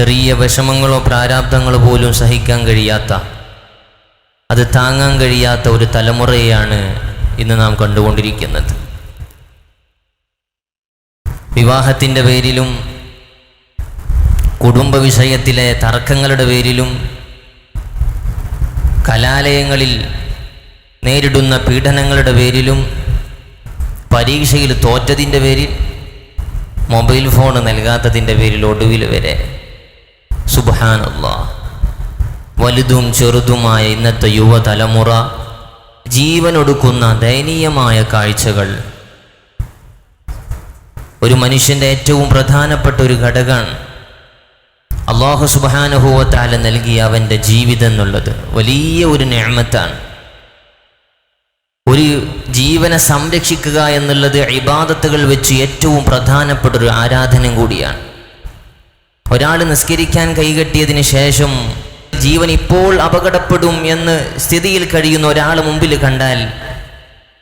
ചെറിയ വിഷമങ്ങളോ പ്രാരാബ്ദങ്ങളോ പോലും സഹിക്കാൻ കഴിയാത്ത അത് താങ്ങാൻ കഴിയാത്ത ഒരു തലമുറയാണ് ഇന്ന് നാം കണ്ടുകൊണ്ടിരിക്കുന്നത്. വിവാഹത്തിന്റെ പേരിലും കുടുംബ വിഷയത്തിലെ തർക്കങ്ങളുടെ പേരിലും കലാലയങ്ങളിൽ നേരിടുന്ന പീഡനങ്ങളുടെ പേരിലും പരീക്ഷയിൽ തോറ്റതിന്റെ പേരിൽ മൊബൈൽ ഫോൺ നൽകാത്തതിന്റെ പേരിൽ ഒടുവിൽ വരെ സുബാനല്ല വലുതും ചെറുതുമായ ഇന്നത്തെ യുവതലമുറ ജീവനൊടുക്കുന്ന ദയനീയമായ കാഴ്ചകൾ. ഒരു മനുഷ്യന്റെ ഏറ്റവും പ്രധാനപ്പെട്ട ഒരു ഘടകമാണ് അള്ളാഹു സുബാനുഭവത്താല നൽകിയ അവന്റെ ജീവിതം എന്നുള്ളത്. വലിയ ഒരു ഞാമത്താണ് ഒരു ജീവനെ സംരക്ഷിക്കുക എന്നുള്ളത് ഇബാദത്തുകൾ വെച്ച് ഏറ്റവും പ്രധാനപ്പെട്ട ഒരു ആരാധന കൂടിയാണ്. ഒരാൾ നിസ്കരിക്കാൻ കൈകെട്ടിയതിന് ശേഷം ജീവൻ ഇപ്പോൾ അപകടപ്പെടും എന്ന് സ്ഥിതിയിൽ കഴിയുന്ന ഒരാൾ മുമ്പിൽ കണ്ടാൽ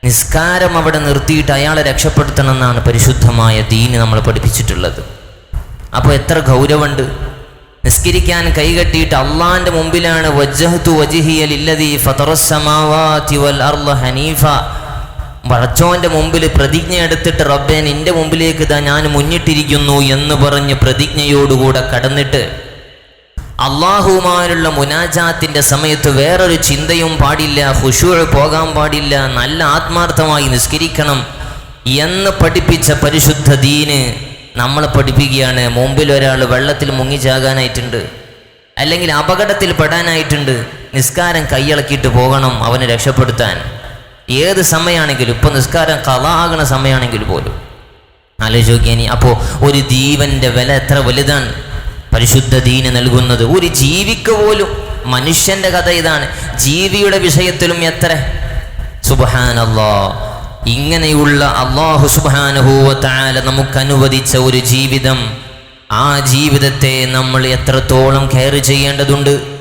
നിസ്കാരം അവിടെ നിർത്തിയിട്ട് അയാളെ രക്ഷപ്പെടുത്തണം എന്നാണ് പരിശുദ്ധമായ ദീന് നമ്മൾ പഠിപ്പിച്ചിട്ടുള്ളത്. അപ്പോൾ എത്ര ഗൗരവമുണ്ട്. നിസ്കരിക്കാൻ കൈകെട്ടിയിട്ട് അള്ളാന്റെ മുമ്പിലാണ് വജ്ജഹത്തു വജിഹിയൽ ഇല്ലതി ഫതറസ്സമാവാതി വൽ ഹനീഫ വളച്ചോന്റെ മുമ്പിൽ പ്രതിജ്ഞ എടുത്തിട്ട് റബ്ബേ നിന്റെ മുമ്പിലേക്ക് ഇതാ ഞാൻ മുന്നിട്ടിരിക്കുന്നു എന്ന് പറഞ്ഞ് പ്രതിജ്ഞയോടുകൂടെ കടന്നിട്ട് അള്ളാഹുമായുള്ള മുനാജാത്തിന്റെ സമയത്ത് വേറൊരു ചിന്തയും പാടില്ല ഹുഷൂഴ് പോകാൻ പാടില്ല നല്ല ആത്മാർത്ഥമായി നിസ്കരിക്കണം എന്ന് പഠിപ്പിച്ച പരിശുദ്ധ ദീന് നമ്മൾ പഠിപ്പിക്കുകയാണ്. മുമ്പിൽ ഒരാൾ വെള്ളത്തിൽ മുങ്ങിച്ചാകാനായിട്ടുണ്ട് അല്ലെങ്കിൽ അപകടത്തിൽ പെടാനായിട്ടുണ്ട് നിസ്കാരം കൈയിളക്കിയിട്ട് പോകണം അവനെ രക്ഷപ്പെടുത്താൻ. ഏത് സമയമാണെങ്കിലും ഇപ്പൊ നിസ്കാരം കലാകണ സമയമാണെങ്കിൽ പോലും. ആലോചിച്ച് നോക്കിയാനി അപ്പോൾ ഒരു ജീവന്റെ വില എത്ര വലുതാണ്? പരിശുദ്ധ ദീന് നൽകുന്നത് ഒരു ജീവിക്ക് പോലും. മനുഷ്യന്റെ കഥ ഇതാണ്. ജീവിയുടെ വിഷയത്തിലും എത്ര? സുബഹാനല്ലോ. ഇങ്ങനെയുള്ള അള്ളാഹു സുബാനുഭൂവത്താല നമുക്ക് അനുവദിച്ച ഒരു ജീവിതം. ആ ജീവിതത്തെ നമ്മൾ എത്രത്തോളം കെയർ ചെയ്യേണ്ടതുണ്ട്?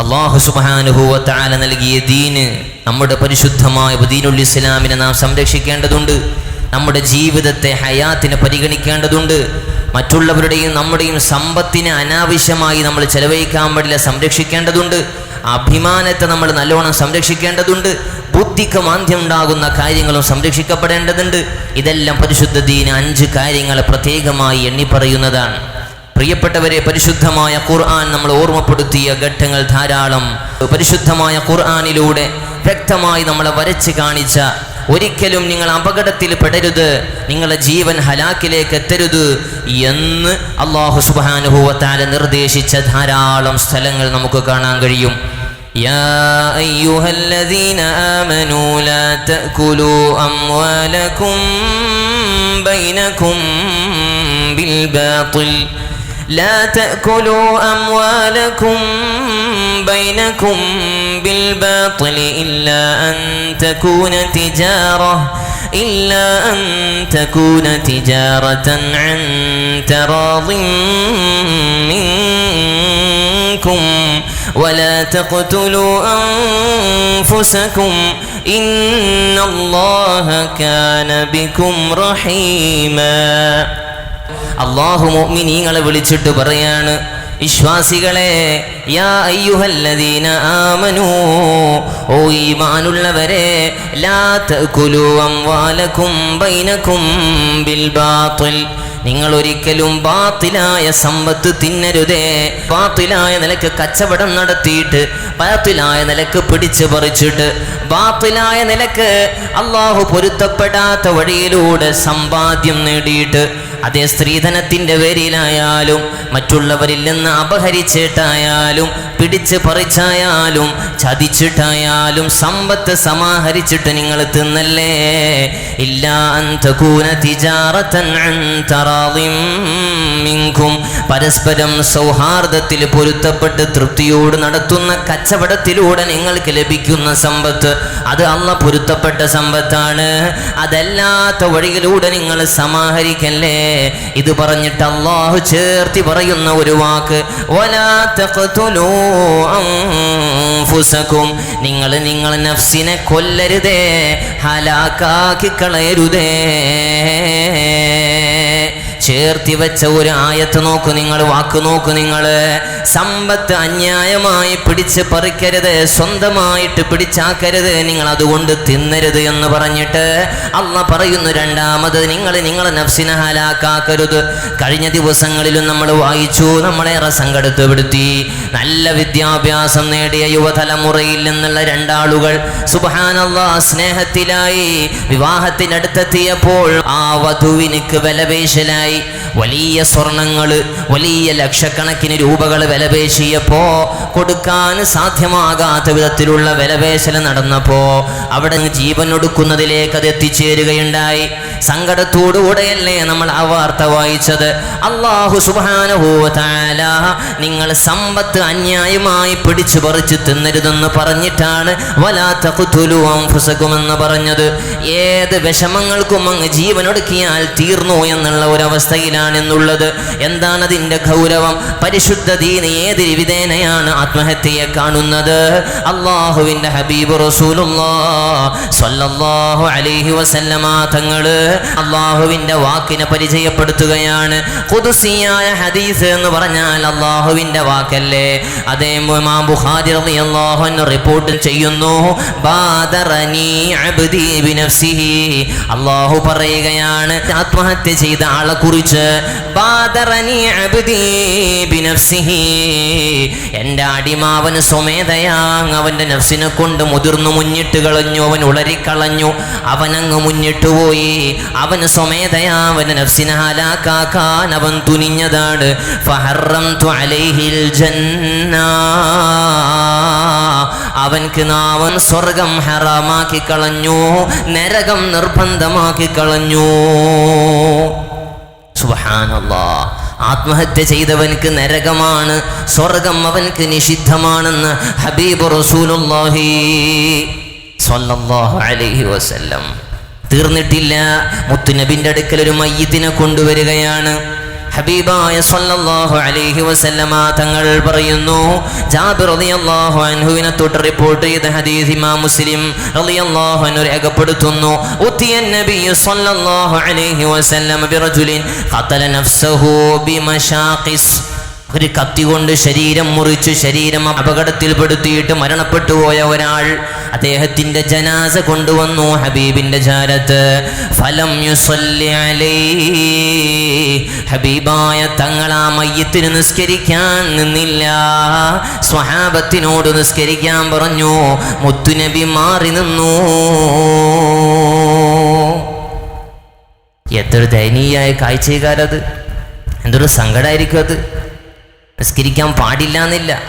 അള്ളാഹു സുബാനുഭൂവത്താല നൽകിയ ദീന് നമ്മുടെ പരിശുദ്ധമായ ദീനുൽ ഇസ്ലാമിനെ നാം സംരക്ഷിക്കേണ്ടതുണ്ട്. നമ്മുടെ ജീവിതത്തെ ഹയാത്തിനെ പരിഗണിക്കേണ്ടതുണ്ട്. മറ്റുള്ളവരുടെയും നമ്മുടെയും സമ്പത്തിനെ അനാവശ്യമായി നമ്മൾ ചെലവഴിക്കാൻ പാടില്ല സംരക്ഷിക്കേണ്ടതുണ്ട്. അഭിമാനത്തെ നമ്മൾ നല്ലോണം സംരക്ഷിക്കേണ്ടതുണ്ട്. ബുദ്ധിക്ക് മാന്ദ്യം ഉണ്ടാകുന്ന കാര്യങ്ങളും സംരക്ഷിക്കപ്പെടേണ്ടതുണ്ട്. ഇതെല്ലാം പരിശുദ്ധ ദീന അഞ്ച് കാര്യങ്ങൾ പ്രത്യേകമായി എണ്ണി പറയുന്നതാണ് പ്രിയപ്പെട്ടവരെ പരിശുദ്ധമായ ഖുർആൻ നമ്മൾ ഓർമ്മപ്പെടുത്തിയ ഘട്ടങ്ങൾ ധാരാളം പരിശുദ്ധമായ ഖുർആനിലൂടെ വ്യക്തമായി നമ്മളെ വരച്ച് കാണിച്ച ഒരിക്കലും നിങ്ങൾ അപകടത്തിൽ പെടരുത് നിങ്ങളുടെ ജീവൻ ഹലാക്കിലേക്ക് എത്തരുത് എന്ന് അള്ളാഹു സുബാനുഭവത്താല നിർദ്ദേശിച്ച ധാരാളം സ്ഥലങ്ങൾ നമുക്ക് കാണാൻ കഴിയും يا أيها الذين آمنوا لا تأكلوا أموالكم بينكم بالباطل لا تأكلوا أموالكم بينكم بالباطل إلا أن تكون تجارة إلا أن تكون تجارة عن تراض منكم. ولا تقتلوا أنفسكم إن الله كان بكم رحيما. അള്ളാഹു മോമിനീങ്ങളെ വിളിച്ചിട്ട് പറയാണ് വിശ്വാസികളെ യാ അയ്യുഹല്ലദീന ആമനൂ ഓ ഈമാനുള്ളവരെ ലാ തഅകുലു അംവാലകും ബൈനകും ബിൽ ബാത്തിൽ. നിങ്ങൾ ഒരിക്കലും ബാത്തിലായ സമ്പത്ത് തിന്നരുതേ. ബാത്തിലായ നിലയ്ക്ക് കച്ചവടം നടത്തിയിട്ട് ബാത്തിലായ നിലയ്ക്ക് പിടിച്ചു പറിച്ചിട്ട് ബാത്തിലായ നിലയ്ക്ക് അള്ളാഹു പൊരുത്തപ്പെടാത്ത വഴിയിലൂടെ സമ്പാദ്യം നേടിയിട്ട് അതേ സ്ത്രീധനത്തിന്റെ പേരിലായാലും മറ്റുള്ളവരിൽ നിന്ന് അപഹരിച്ചിട്ടായാലും പിടിച്ച് പറിച്ചായാലും ചതിച്ചിട്ടായാലും സമ്പത്ത് സമാഹരിച്ചിട്ട് നിങ്ങൾ തിന്നല്ലേ? ഇല്ലാ അന്തകൂന തിജാറത്തൻ അൻ മിൻകും പരസ്പരം സൗഹാർദ്ദത്തിൽ പൊരുത്തപ്പെട്ട് തൃപ്തിയോട് നടത്തുന്ന കച്ചവടത്തിലൂടെ നിങ്ങൾക്ക് ലഭിക്കുന്ന സമ്പത്ത്. അത് അള്ള പൊരുത്തപ്പെട്ട സമ്പത്താണ്. അതല്ലാത്ത വഴിയിലൂടെ നിങ്ങൾ സമാഹരിക്കല്ലേ? ഇത് പറഞ്ഞിട്ട് അള്ളാഹു ചേർത്തി പറയുന്ന ഒരു വാക്ക്. അൻഫുസകും. നിങ്ങൾ നിങ്ങൾ നഫ്സിനെ കൊല്ലരുതേ. ഹലാക്കാക്കി കളയരുതേ. ചേർത്തി വെച്ച ഒരു ആയത്ത് നോക്കു നിങ്ങൾ വാക്ക് നോക്കു നിങ്ങൾ സമ്പത്ത് അന്യായമായി പിടിച്ച് പറിക്കരുത് സ്വന്തമായിട്ട് പിടിച്ചാക്കരുത് നിങ്ങൾ അതുകൊണ്ട് തിന്നരുത് എന്ന് പറഞ്ഞിട്ട് അല്ല പറയുന്നു രണ്ടാമത് നിങ്ങൾ നിങ്ങളെ നഫ്സിനെ ഹലാക്കാക്കരുത്. കഴിഞ്ഞ ദിവസങ്ങളിലും നമ്മൾ വായിച്ചു നമ്മളേറെ സങ്കടത്തുപെടുത്തി നല്ല വിദ്യാഭ്യാസം നേടിയ യുവതലമുറയിൽ നിന്നുള്ള രണ്ടാളുകൾ സുബാനല്ല സ്നേഹത്തിലായി വിവാഹത്തിനടുത്തെത്തിയപ്പോൾ ആ വധുവിനിക്ക് വിലപേശലായി. വലിയ സ്വർണങ്ങൾ വലിയ ലക്ഷക്കണക്കിന് രൂപകൾ വിലപേശിയപ്പോ കൊടുക്കാൻ സാധ്യമാകാത്ത വിധത്തിലുള്ള വിലപേശൽ നടന്നപ്പോ അവിടെ ജീവനൊടുക്കുന്നതിലേക്ക് അത് എത്തിച്ചേരുകയുണ്ടായി. സങ്കടത്തോടുകൂടെയല്ലേ നമ്മൾ ആ വാർത്ത വായിച്ചത്? അള്ളാഹു സുബാനുഭൂതാല നിങ്ങൾ സമ്പത്ത് അന്യായമായി പിടിച്ചു പറിച്ചു തിന്നരുതെന്ന് പറഞ്ഞിട്ടാണ് വലാത്ത എന്ന് പറഞ്ഞത്. ഏത് വിഷമങ്ങൾക്കും അങ്ങ് ജീവനൊടുക്കിയാൽ തീർന്നു എന്നുള്ള ഒരവസ്ഥയിലാണ് എന്നുള്ളത് എന്താണ് ഗൗരവം? പരിശുദ്ധ ദീന ഏത് വിധേനയാണ് ആത്മഹത്യയെ കാണുന്നത്? അള്ളാഹുവിന്റെ ഹബീബ് റസൂലുള്ള സല്ലല്ലാഹു അലൈഹി വസല്ലമ തങ്ങൾ അള്ളാഹുവിന്റെ വാക്കിനെ പരിചയപ്പെടുത്തുകയാണ്. കുതുസിയായ ഹദീസ് എന്ന് പറഞ്ഞാൽ അള്ളാഹുവിന്റെ വാക്കല്ലേ. അതേ ഇമാം ബുഖാരി റളിയല്ലാഹു അൻഹു റിപ്പോർട്ട് ചെയ്യുന്നു ബാദറനി അബ്ദി ബിനഫ്സിഹി. അള്ളാഹു പറയുകയാണ് ആത്മഹത്യ ചെയ്ത ആളെ കുറിച്ച് ബാദറനി അബ്ദി ബിനഫ്സിഹി. എന്റെ അടിമാവന് സ്വമേധയാങ് അവന്റെ നഫ്സിനെ കൊണ്ട് മുതിർന്നു മുന്നിട്ട് കളഞ്ഞു അവൻ ഉളരിക്കളഞ്ഞു അവനങ്ങ് മുന്നിട്ട് പോയി. അവന് സ്വമേധയാ അവന്റെ നഫ്സിനെ അവൻ തുനിഞ്ഞതാണ്. അവൻക്ക് നാവൻ സ്വർഗം ഹറാമാക്കി കളഞ്ഞു നരകം നിർബന്ധമാക്കി കളഞ്ഞു. ആത്മഹത്യ ചെയ്തവൻക്ക് നരകമാണ് സ്വർഗം അവൻക്ക് നിഷിദ്ധമാണെന്ന് ഹബീബ് റസൂലുള്ളാഹി സ്വല്ലല്ലാഹു അലൈഹി വസല്ലം തീർന്നിട്ടില്ല. മുത്തുനബിന്റെ അടുക്കൽ ഒരു മയ്യത്തിനെ കൊണ്ടുവരികയാണ്. ഹബീബായ സല്ലല്ലാഹു അലൈഹി വസല്ലമ തങ്ങൾ പറയുന്നു ജാബിർ റളിയല്ലാഹു അൻഹുവിനെ തൊട്ട് റിപ്പോർട്ട് ചെയ്ത ഹദീസ് ഇമാം മുസ്ലിം റളിയല്ലാഹു അൻഹു രേഖപ്പെടുത്തുന്നു ഉത്തിയ നബി സല്ലല്ലാഹു അലൈഹി വസല്ലമ ബിറജുലിൻ ഖതല നഫ്സഹു ബിമശാഖിസ്. ഒരു കത്തി കൊണ്ട് ശരീരം മുറിച്ച് ശരീരം അപകടത്തിൽപ്പെടുത്തിയിട്ട് മരണപ്പെട്ടു പോയ ഒരാൾ അദ്ദേഹത്തിന്റെ ജനാസ കൊണ്ടുവന്നു ഹബീബിന്റെ ജാലത്ത് ഫലം. ഹബീബായ തങ്ങൾ ആ മയ്യത്തിന് നിസ്കരിക്കാൻ നിന്നില്ല. സ്വഹാബത്തിനോട് നിസ്കരിക്കാൻ പറഞ്ഞു മുത്തുനബി മാറി നിന്നു. എത്ര ദയനീയായ കാഴ്ചകാരത് എന്തൊരു സങ്കടമായിരിക്കും അത്. നിസ്കരിക്കാൻ പാടില്ല എന്നില്ല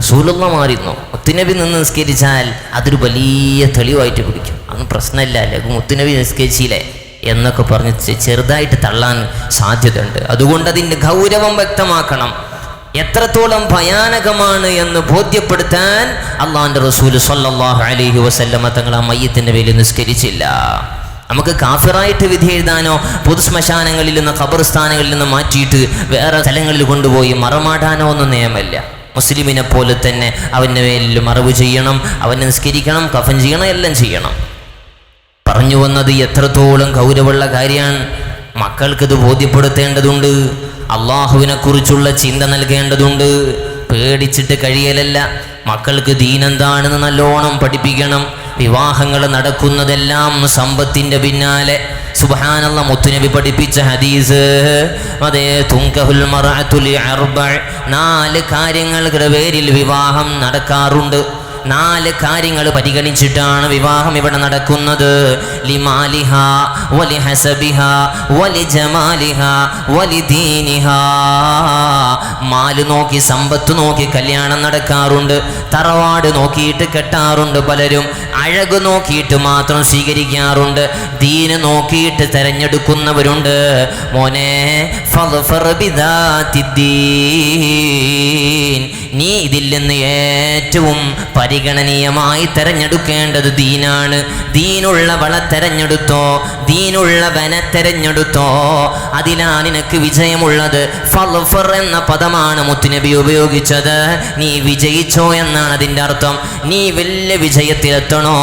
സൂലുള്ള മാറിയിരുന്നു. മുത്തുനബി നിന്ന് നിസ്കരിച്ചാൽ അതൊരു വലിയ തെളിവായിട്ട് പിടിക്കും അതൊന്നും പ്രശ്നമില്ല അല്ലെ? മുത്തുനബി നിസ്കരിച്ചില്ലേ? എന്നൊക്കെ പറഞ്ഞ് ചെറുതായിട്ട് തള്ളാൻ സാധ്യതയുണ്ട്. അതുകൊണ്ട് അതിന്റെ ഗൗരവം വ്യക്തമാക്കണം. എത്രത്തോളം ഭയാനകമാണ് എന്ന് ബോധ്യപ്പെടുത്താൻ അള്ളാഹിന്റെ റസൂൽ സല്ലല്ലാഹു അലൈഹി വസല്ലമ തങ്ങൾ ആ മയ്യത്തിന്റെ പേരിൽ നിസ്കരിച്ചില്ല. നമുക്ക് കാഫിറായിട്ട് വിധി എഴുതാനോ പൊതുശ്മശാനങ്ങളിൽ നിന്ന് ഖബർസ്ഥാനങ്ങളിൽ നിന്ന് മാറ്റിയിട്ട് വേറെ സ്ഥലങ്ങളിൽ കൊണ്ടുപോയി മറമാടാനോ ഒന്നും നിയമമില്ല. മുസ്ലിമിനെ പോലെ തന്നെ അവന്റെ മേലിൽ മറവ് ചെയ്യണം അവനെ നിസ്കരിക്കണം കഫൻ ചെയ്യണം എല്ലാം ചെയ്യണം. പറഞ്ഞു വന്നത് എത്രത്തോളം ഗൗരവമുള്ള കാര്യമാണ്. മക്കൾക്കിത് ബോധ്യപ്പെടുത്തേണ്ടതുണ്ട്. അള്ളാഹുവിനെക്കുറിച്ചുള്ള ചിന്ത നൽകേണ്ടതുണ്ട്. പേടിച്ചിട്ട് കഴിയലല്ല. മക്കൾക്ക് ദീനെന്താണെന്ന് നല്ലോണം പഠിപ്പിക്കണം. വിവാഹങ്ങൾ നടക്കുന്നതെല്ലാം സമ്പത്തിന്റെ പിന്നാലെ. സുബാനുള്ള മുത്തുനബി പഠിപ്പിച്ച ഹദീസ് അതേ തുങ്കഹുൽ മറാത്തുൽ അർബഅ നാല് കാര്യങ്ങൾ പേരിൽ വിവാഹം നടക്കാറുണ്ട്. നാല് കാര്യങ്ങൾ പരിഗണിച്ചിട്ടാണ് വിവാഹം ഇവിടെ നടക്കുന്നത്. ലിമാലിഹ വലി ഹസബിഹ വലി ജമാലിഹ വലി ദീനിഹ മാൽ നോക്കി സമ്പത്ത് നോക്കി കല്യാണം നടക്കാറുണ്ട്. തറവാട് നോക്കിയിട്ട് കെട്ടാറുണ്ട് പലരും. അഴക് നോക്കിയിട്ട് മാത്രം സ്വീകരിക്കാറുണ്ട്. ദീന് നോക്കിയിട്ട് തെരഞ്ഞെടുക്കുന്നവരുണ്ട്. മോനെ നീ ഇതിൽ നിന്ന് ഏറ്റവും പരിഗണനീയമായി തെരഞ്ഞെടുക്കേണ്ടത് ദീനാണ്. ദീനുള്ളവളെ തെരഞ്ഞെടുത്തോ ദീനുള്ളവനെ തെരഞ്ഞെടുത്തോ. അതിലാ നിനക്ക് വിജയമുള്ളത്. ഫൽഫർ എന്ന പദമാണ് മുത്തുനബി ഉപയോഗിച്ചത്. നീ വിജയിച്ചോ എന്നാണ് അതിന്റെ അർത്ഥം. നീ വലിയ വിജയത്തിലെത്തണോ?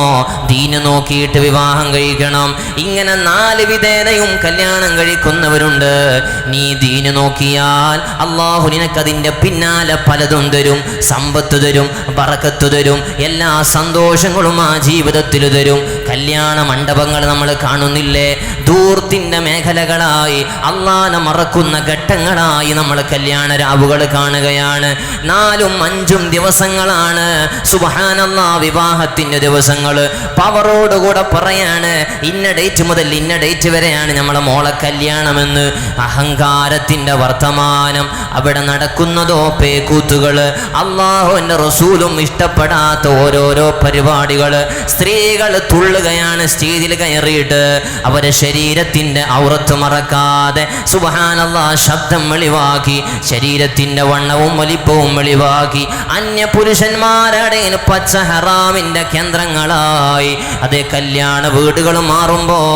ദീന് നോക്കിയിട്ട് വിവാഹം കഴിക്കണം. ഇങ്ങനെ നാല് വിധേനയും കല്യാണം കഴിക്കുന്നവരുണ്ട്. നീ ദീന് നോക്കിയാൽ അള്ളാഹു നിനക്കതിന്റെ പിന്നാലെ പലതും തരും. സമ്പത്ത് തരും പറക്കത്ത് തരും എല്ലാ സന്തോഷങ്ങളും ആ ജീവിതത്തിൽ തരും. കല്യാണ മണ്ഡപങ്ങൾ നമ്മൾ കാണുന്നില്ലേ? ദൂർത്തിന്റെ മേഖലകളായി അള്ളാനെ മറക്കുന്ന ഘട്ടങ്ങളായി നമ്മൾ കല്യാണ രാവുകൾ കാണുകയാണ്. നാലും അഞ്ചും ദിവസങ്ങളാണ്. സുബഹാനല്ല വിവാഹത്തിന്റെ ദിവസങ്ങൾ. പവറോടുകൂടെ പറയാണ് ഇന്ന ഡേറ്റ് മുതൽ ഇന്ന ഡേറ്റ് വരെയാണ് നമ്മളെ മോളെ കല്യാണമെന്ന്. അഹങ്കാരത്തിന്റെ വർത്തമാനം അവിടെ നടക്കുന്നതോ പേക്കൂത്തുകൾ. അള്ളാഹുവിന്റെ റസൂലും ഇഷ്ടപ്പെടാത്ത ഓരോരോ പരിപാടികൾ. സ്ത്രീകൾ തുള്ളുകയാണ് സ്റ്റേജിൽ കയറിയിട്ട് അവരെ ശരീരത്തിന്റെ ഔറത്ത് മറക്കാതെ സുബഹാനല്ല ശബ്ദം വെളിവാക്കി ശരീരത്തിന്റെ വണ്ണവും വലിപ്പവും വെളിവാക്കി അന്യ പുരുഷന്മാരുടെ പച്ച ഹറാമിന്റെ കേന്ദ്രങ്ങളായി. അതേ കല്യാണ വീടുകൾ മാറുമ്പോൾ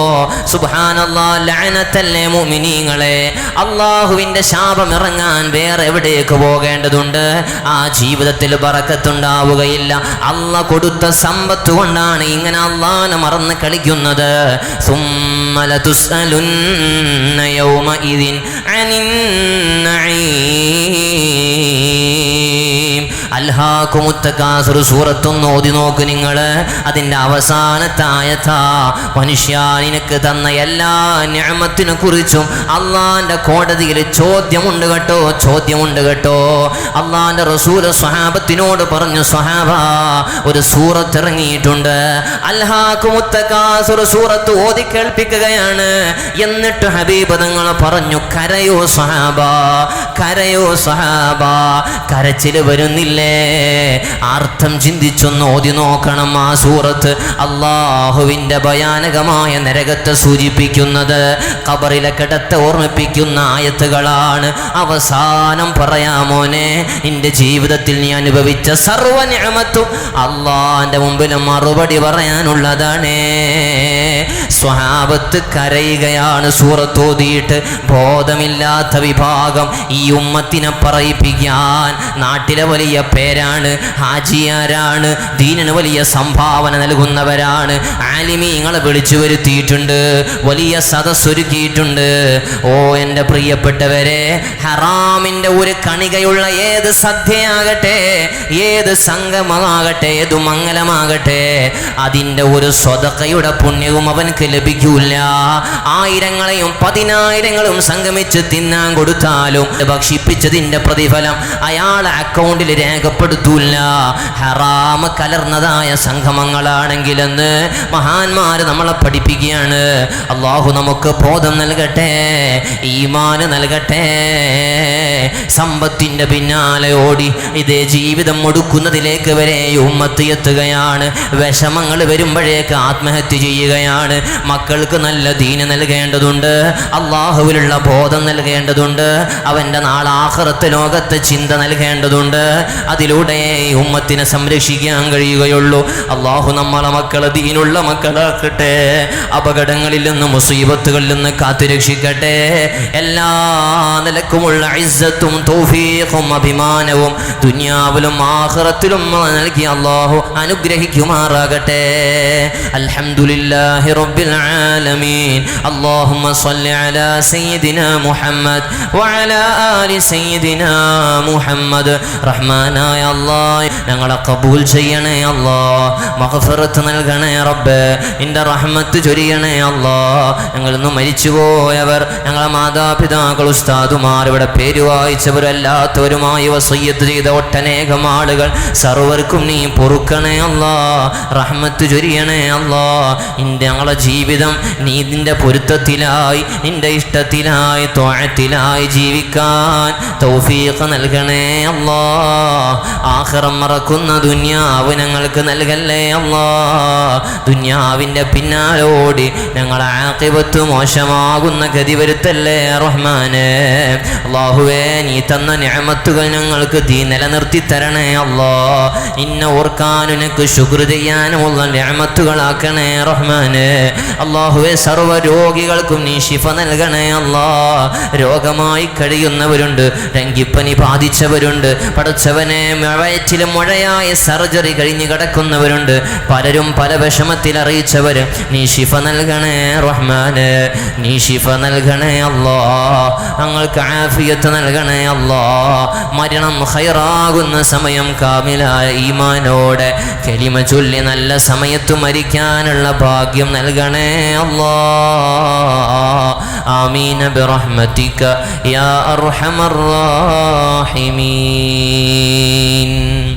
സുബഹാനല്ലാ മുമിനീങ്ങളെ അള്ളാഹുവിന്റെ ശാപം ഇറങ്ങാൻ വേറെ എവിടേക്ക് പോകേണ്ടതുണ്ട്? ആ ജീവിതത്തിൽ പറക്കത്തുണ്ടാവുകയില്ല അല്ല കൊടുത്ത സമ്പത്ത് കൊണ്ടാണ് ഇങ്ങനെ അള്ളാനെ മറന്ന് കളിക്കുന്നത്. സുമലതുസലുന്ന യൗമ യൗമഇദിൻ അനിൻ നഈം അൽഹാക്കുമുത്തക്കാസുർ സൂറത്തൊന്ന് ഓതി നോക്ക് നിങ്ങൾ അതിന്റെ അവസാനത്തെ ആയത്താ മനുഷ്യ നിനക്ക് തന്ന എല്ലാ ഞാമത്തിനെ കുറിച്ചും അള്ളാന്റെ കോടതിയിൽ ചോദ്യമുണ്ട് കേട്ടോ ചോദ്യമുണ്ട് കേട്ടോ. അള്ളാന്റെ റസൂല സ്വഹാബത്തിനോട് പറഞ്ഞു സ്വഹാബ ഒരു സൂറത്ത് ഇറങ്ങിയിട്ടുണ്ട് സൂറത്ത് ഓതി കേൾപ്പിക്കുകയാണ്. എന്നിട്ട് ഹബീബ് തങ്ങൾ പറഞ്ഞു കരയോ സ്വഹാബ കരയോ സ്വഹാബ കരച്ചിൽ വരുന്നില്ലേ. അർത്ഥം ചിന്തിച്ചൊന്ന് ഓതി നോക്കണം ആ സൂറത്ത്. അള്ളാഹുവിന്റെ ഭയാനകമായ നരകത്തെ സൂചിപ്പിക്കുന്നത് കബറിലെ കിടത്തെ ഓർമ്മിപ്പിക്കുന്ന ആയത്തുകളാണ്. അവസാനം പറയാമോനെ എന്റെ ജീവിതത്തിൽ നീ അനുഭവിച്ച സർവ ഞാമത്തും മുമ്പിലും മുമ്പിൽ മറുപടി പറയാനുള്ളതാണേ. സ്വഹാബത്ത് കരയുകയാണ് സൂറത്തോതിയിട്ട് ബോധമില്ലാത്ത വിഭാഗം ഈ ഉമ്മത്തിനെ പറയിപ്പിക്കാൻ നാട്ടിലെ വലിയ പേരാണ് ഹാജിയാരാണ് ദീനിന് വലിയ സംഭാവന നൽകുന്നവരാണ്. ആലിമീങ്ങളെ വിളിച്ചു വരുത്തിയിട്ടുണ്ട് വലിയ സദസ്സൊരുക്കിയിട്ടുണ്ട്. ഓ എന്റെ പ്രിയപ്പെട്ടവരെ ഹറാമിന്റെ ഒരു കണികയുള്ള ഏത് സദ്യയാകട്ടെ ഏത് സംഗമമാകട്ടെ ഏത് മംഗലമാകട്ടെ അതിന്റെ ഒരു സ്വതക്കയുടെ പുണ്യവും അവനക്ക് ലഭിക്കൂല ആയിരങ്ങളെയും പതിനായിരങ്ങളും സംഗമിച്ച് തിന്നാൻ കൊടുത്താലും ഭക്ഷിപ്പിച്ചതിന്റെ പ്രതിഫലം അയാളെ അക്കൗണ്ടിൽ രേഖപ്പെടുത്തൂല. ഹറാമ് കലർന്നതായ സംഗമങ്ങളാണെങ്കിലെന്ന് മഹാന്മാർ നമ്മളെ പഠിപ്പിക്കുകയാണ്. അള്ളാഹു നമുക്ക് ബോധം നൽകട്ടെ ഈമാന് നൽകട്ടെ. സമ്പത്തിന്റെ പിന്നാലെ ഓടി ഇതേ ജീവിതം ഒടുക്കുന്നതിലേക്ക് വരെ ഉമ്മത്ത് എത്തുകയാണ്. വിഷമങ്ങൾ വരുമ്പോഴേക്ക് ആത്മഹത്യ ചെയ്യുകയാണ്. മക്കൾക്ക് നല്ല ദീന നൽകേണ്ടതുണ്ട് അള്ളാഹുവിലുള്ള ബോധം നൽകേണ്ടതുണ്ട് അവന്റെ നാളാഹൃത്ത് ലോകത്ത് ചിന്ത നൽകേണ്ടതുണ്ട്. അതിലൂടെ ഉമ്മത്തിനെ സംരക്ഷിക്കാൻ കഴിയുകയുള്ളൂ. അള്ളാഹു നമ്മളെ മക്കളെ ദീനുള്ള മക്കളാക്കട്ടെ അപകടങ്ങളിൽ നിന്ന് മുസീബത്തുകളിൽ നിന്ന് കാത്തുരക്ഷിക്കട്ടെ. എല്ലാ നിലക്കുമുള്ള ഇസ്സത്തും തോഫീഖും അഭിമാനവും ദുനിയാവിലും ആഹ്റത്തിലും നൽകി അള്ളാഹു അനുഗ്രഹിക്കുമാറാകട്ടെ. അൽഹംദുലില്ലാഹി റബ്ബിൽ ആലമീൻ. അല്ലാഹുമ്മ സ്വല്ലി അലാ സയ്യിദിനാ മുഹമ്മദ് വഅലാ ആലി സയ്യിദിനാ മുഹമ്മദ്. റഹ്മാൻ റഹ്മാനായ അല്ലാ ഞങ്ങളെ കബൂൽ ചെയ്യണേ അല്ലാ മഹഫറത്ത് നൽകണേ റബ്ബ് നിന്റെ റഹ്മത്ത് ചൊരിയണേ അല്ലാ ഞങ്ങൾ ഇന്ന് മരിച്ചുപോയവർ ഞങ്ങളെ മാതാപിതാക്കൾ ഉസ്താദുമാർ ഇവിടെ പേര് വായിച്ചവരല്ലാത്തവരുമായി വസയ്യത്ത് ചെയ്ത ഒട്ടനേകം ആളുകൾ സർവർക്കും നീ പൊറുക്കണേ അല്ലാ റഹ്മത്ത് ചൊരിയണേ അല്ലാ നിന്റെ ഞങ്ങളെ ജീവിതം നീ നിന്റെ പൊരുത്തത്തിലായി നിന്റെ ഇഷ്ടത്തിലായി തോഴത്തിലായി ജീവിക്കാൻ തൗഫീഖ് നൽകണേ അല്ലാ ആഖിറം മറക്കുന്ന ദുന്യാവ് ഞങ്ങൾക്ക് നൽകല്ലേ അള്ളാ. ദുന്യാവിന്റെ പിന്നാലോടി ഞങ്ങൾ ആക്കിപത്ത് മോശമാകുന്ന ഗതി വരുത്തല്ലേ റഹ്മാനെ. അള്ളാഹുവേ നീ തന്ന ഞാമത്തുകൾ ഞങ്ങൾക്ക് തീ നിലനിർത്തി തരണേ അള്ളാ. ഇന്നെ ഓർക്കാനുനക്ക് ശുക്ർ ചെയ്യാനുമുള്ള ഞാമത്തുകളാക്കണേ റഹ്മാനെ. അള്ളാഹുവെ സർവ രോഗികൾക്കും നീ ശിഫ നൽകണേ അള്ളാ. രോഗമായി കഴിയുന്നവരുണ്ട് രംഗിപ്പനി ബാധിച്ചവരുണ്ട് പടച്ചവനെ വയറ്റിലും മുഴയായ സർജറി കഴിഞ്ഞ് കിടക്കുന്നവരുണ്ട്. പലരും പല വിഷമത്തിൽ അറിയിച്ചവർ നീ ഷിഫ നൽകണേ റഹ്മാന് നീ ഷിഫ നൽകണേ അല്ലോ ഞങ്ങൾക്ക് ആഫിയത്ത് നൽകണേ അല്ലോ മരണം ഹൈറാകുന്ന സമയം കാമിലായ ഈമാനോടെ കെലിമ ചൊല്ലി നല്ല സമയത്ത് മരിക്കാനുള്ള ഭാഗ്യം നൽകണേ അല്ലോ. ആമീന ബിറഹ്മതിക യാ അർഹമർ റാഹിമീൻ. العالمين